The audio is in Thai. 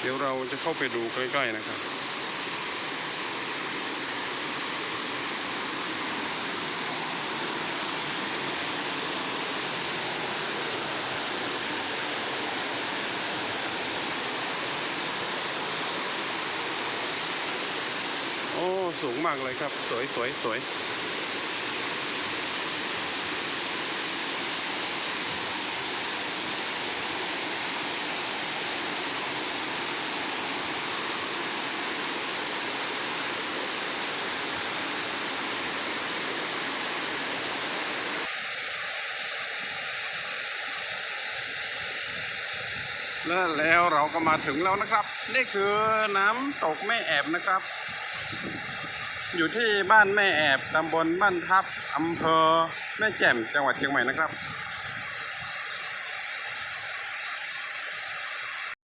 เดี๋ยวเราจะเข้าไปดูใกล้ ๆ นะครับ โอ้ สูงมากเลยครับ สวยสวยสวย และแล้วเราก็มาถึงแล้วนะครับ นี่คือน้ำตกแม่แอบนะครับ อยู่ที่บ้านแม่แอบตำบลบ้านทับอำเภอแม่แจ่มจังหวัดเชียงใหม่นะครับ